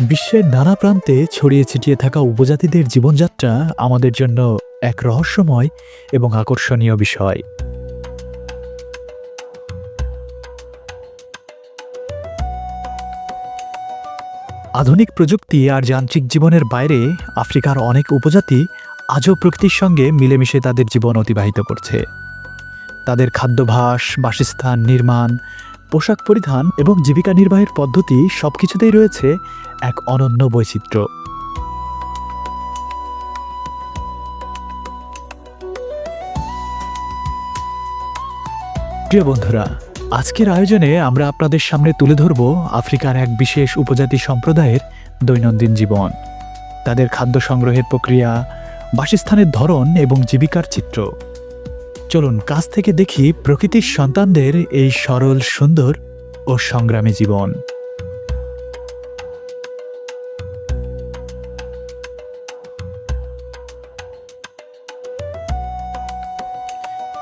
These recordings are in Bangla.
বিশ্বের নানা প্রান্তে ছড়িয়ে ছিটিয়ে থাকা উপজাতিদের জীবনযাত্রা আমাদের জন্য এক রহস্যময় এবং আকর্ষণীয় বিষয়। আধুনিক প্রযুক্তি আর যান্ত্রিক জীবনের বাইরে আফ্রিকার অনেক উপজাতি আজও প্রকৃতির সঙ্গে মিলেমিশে তাদের জীবন অতিবাহিত করছে। তাদের খাদ্যাভ্যাস, বাসস্থান, নির্মাণ পোশাক পরিধান এবং জীবিকা নির্বাহের পদ্ধতি সবকিছুতেই রয়েছে এক অনন্য বৈচিত্র্য। প্রিয় বন্ধুরা, আজকের আয়োজনে আমরা আপনাদের সামনে তুলে ধরব আফ্রিকার এক বিশেষ উপজাতি সম্প্রদায়ের দৈনন্দিন জীবন। তাদের খাদ্য সংগ্রহের প্রক্রিয়া, বাসস্থানের ধরন এবং জীবিকার চিত্র। চলুন কাছ থেকে দেখি প্রকৃতির সন্তানদের এই সরল, সুন্দর ও সংগ্রামী জীবন।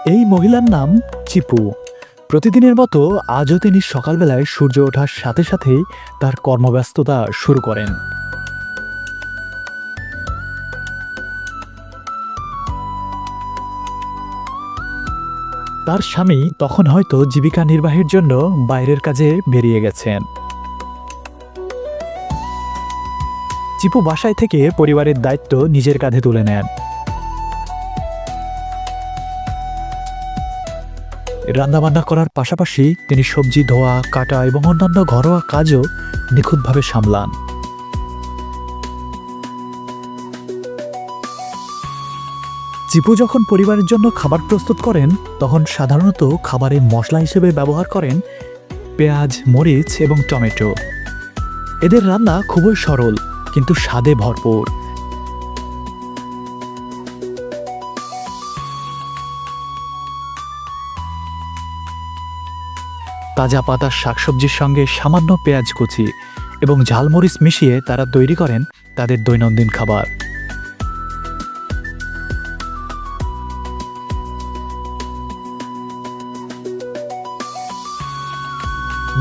এই মহিলার নাম চিপু। প্রতিদিনের মতো আজও তিনি সকালবেলায় সূর্য ওঠার সাথে সাথেই তার কর্মব্যস্ততা শুরু করেন। তার স্বামী তখন হয়তো জীবিকা নির্বাহের জন্য বাইরের কাজে বেরিয়ে গেছেন। চিপু বাসায় থেকে পরিবারের দায়িত্ব নিজের কাঁধে তুলে নেন। রান্নাবান্না করার পাশাপাশি তিনি সবজি, ধোয়া, কাটা এবং অন্যান্য ঘরোয়া কাজও নিখুঁতভাবে সামলান। চিপু যখন পরিবারের জন্য খাবার প্রস্তুত করেন, তখন সাধারণত খাবারে মশলা হিসেবে ব্যবহার করেন পেঁয়াজ, মরিচ এবং টমেটো। এদের রান্না খুবই সরল, কিন্তু স্বাদে ভরপুর। তাজা পাতার শাকসবজির সঙ্গে সামান্য পেঁয়াজ কুচি এবং ঝালমরিচ মিশিয়ে তারা তৈরি করেন তাদের দৈনন্দিন খাবার।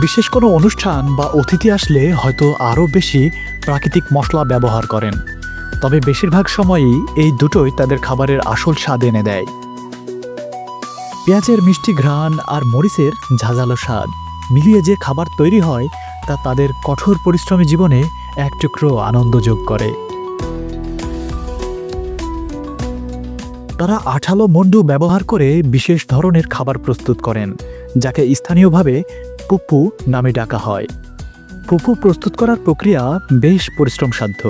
বিশেষ কোনো অনুষ্ঠান বা অতিথি আসলে হয়তো আরও বেশি প্রাকৃতিক মশলা ব্যবহার করেন। তবে বেশিরভাগ সময়ই এই দুটোই তাদের খাবারের আসল স্বাদ এনে দেয়। পেঁয়াজের মিষ্টি ঘ্রাণ আর মরিচের ঝাঁঝালো স্বাদ মিলিয়ে যে খাবার তৈরি হয়, তা তাদের কঠোর পরিশ্রমী জীবনে এক টুকরো আনন্দ যোগ করে। তারা আঠালো মন্ডু ব্যবহার করে বিশেষ ধরনের খাবার প্রস্তুত করেন, যাকে স্থানীয়ভাবে পুপু নামে ডাকা হয়। পুপু প্রস্তুত করার প্রক্রিয়া বেশ পরিশ্রমসাধ্য।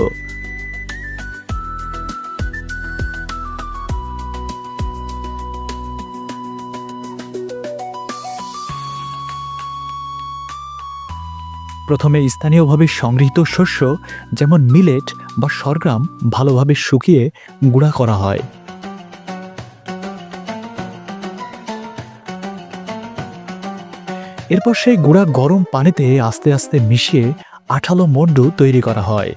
প্রথমে স্থানীয়ভাবে সংগৃহীত শস্য, যেমন মিলেট বা সরগ্রাম, ভালোভাবে শুকিয়ে গুঁড়া করা হয়। এরপর সেই গুঁড়া গরম পানিতে আস্তে আস্তে মিশিয়ে আঠালো মন্ডু তৈরি করা হয়।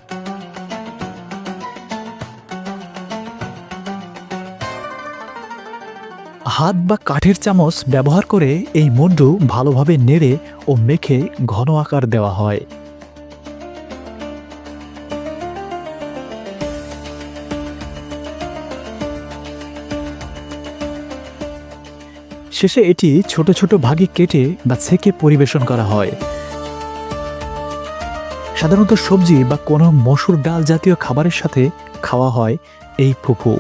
হাত বা কাঠের চামচ ব্যবহার করে এই মন্ডু ভালোভাবে নেড়ে ও মেখে ঘন আকার দেওয়া হয়। শেষে এটি ছোট ছোট ভাগে কেটে বা ছেঁকে পরিবেশন করা হয়। সাধারণত সবজি বা কোনো মসুর ডাল জাতীয় খাবারের সাথে খাওয়া হয় এই ফুফু।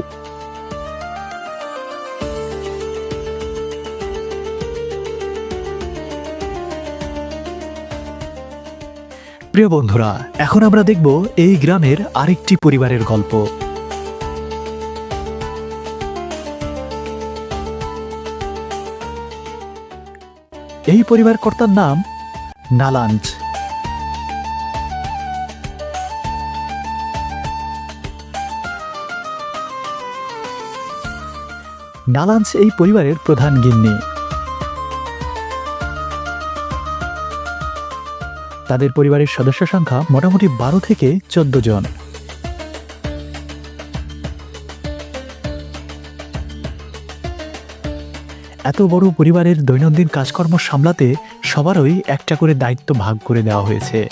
প্রিয় বন্ধুরা, এখন আমরা দেখব এই গ্রামের আরেকটি পরিবারের গল্প। এই পরিবার কর্তার নাম নালাঞ্চ নালাঞ্চ এই পরিবারের প্রধান গিন্নি। তাদের পরিবারের সদস্য সংখ্যা মোটামুটি বারো থেকে চোদ্দ জন। এত বড় পরিবারের দৈনন্দিন কাজকর্ম সামলাতে সবারই একটা করে দায়িত্ব ভাগ করে দেওয়া হয়েছে।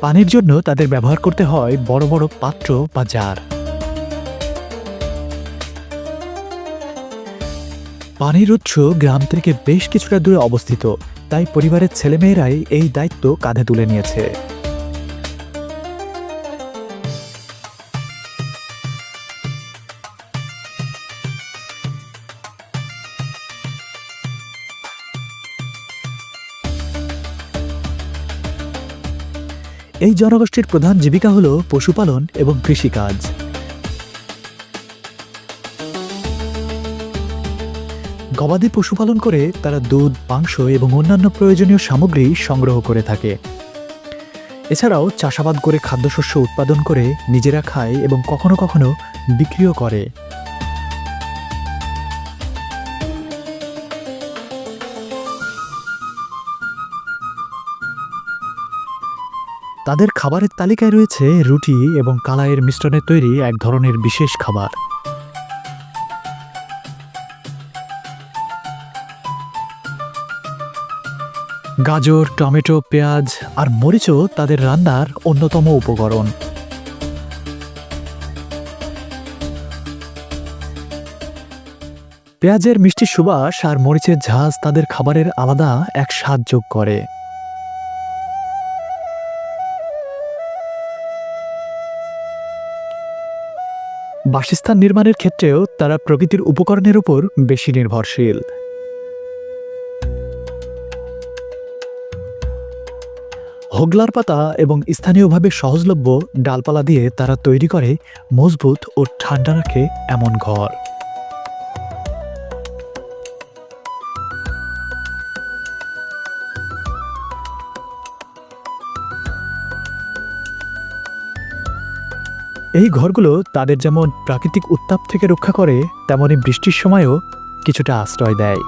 পানির জন্য তাদের ব্যবহার করতে হয় বড় বড় পাত্র বা জার। পানির উৎস গ্রাম থেকে বেশ কিছুটা দূরে অবস্থিত, তাই পরিবারের ছেলেমেয়েরাই এই দায়িত্ব কাঁধে তুলে নিয়েছে। এই জনগোষ্ঠীর প্রধান জীবিকা হল পশুপালন এবং কৃষিকাজ। গবাদি পশুপালন করে তারা দুধ, মাংস এবং অন্যান্য প্রয়োজনীয় সামগ্রী সংগ্রহ করে থাকে। এছাড়াও চাষাবাদ করে খাদ্যশস্য উৎপাদন করে নিজেরা খায় এবং কখনো কখনো বিক্রিও করে। তাদের খাবারের তালিকায় রয়েছে রুটি এবং কালাইয়ের মিশ্রণে তৈরি এক ধরনের বিশেষ খাবার। গাজর, টমেটো, পেঁয়াজ আর মরিচও তাদের রান্নার অন্যতম উপকরণ। পেঁয়াজের মিষ্টি সুবাস আর মরিচের ঝাঁজ তাদের খাবারের আলাদা এক স্বাদ যোগ করে। বাসস্থান নির্মাণের ক্ষেত্রেও তারা প্রকৃতির উপকরণের উপর বেশি নির্ভরশীল। হোগলার পাতা এবং স্থানীয়ভাবে সহজলভ্য ডালপালা দিয়ে তারা তৈরি করে মজবুত ও ঠান্ডা রাখে এমন ঘর। এই ঘরগুলো তাদের যেমন প্রাকৃতিক উত্তাপ থেকে রক্ষা করে তেমনই বৃষ্টির সময়ও কিছুটা আশ্রয় দেয়।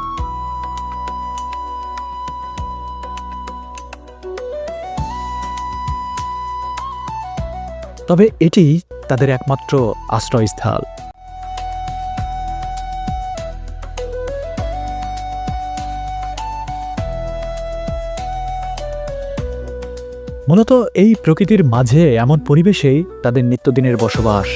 তবে এটি তাদের একমাত্র আশ্রয়স্থল। মূলত এই প্রকৃতির মাঝে এমন পরিবেশেই তাদের নিত্যদিনের বসবাস।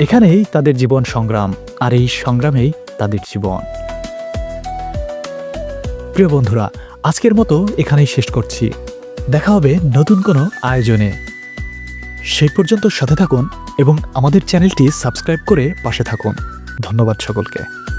এখানেই তাদের জীবন সংগ্রাম, আর এই সংগ্রামেই তাদের জীবন। প্রিয় বন্ধুরা, আজকের মতো এখানেই শেষ করছি। দেখা হবে নতুন কোনো আয়োজনে। সেই পর্যন্ত সাথে থাকুন এবং আমাদের চ্যানেলটি সাবস্ক্রাইব করে পাশে থাকুন। ধন্যবাদ সকলকে।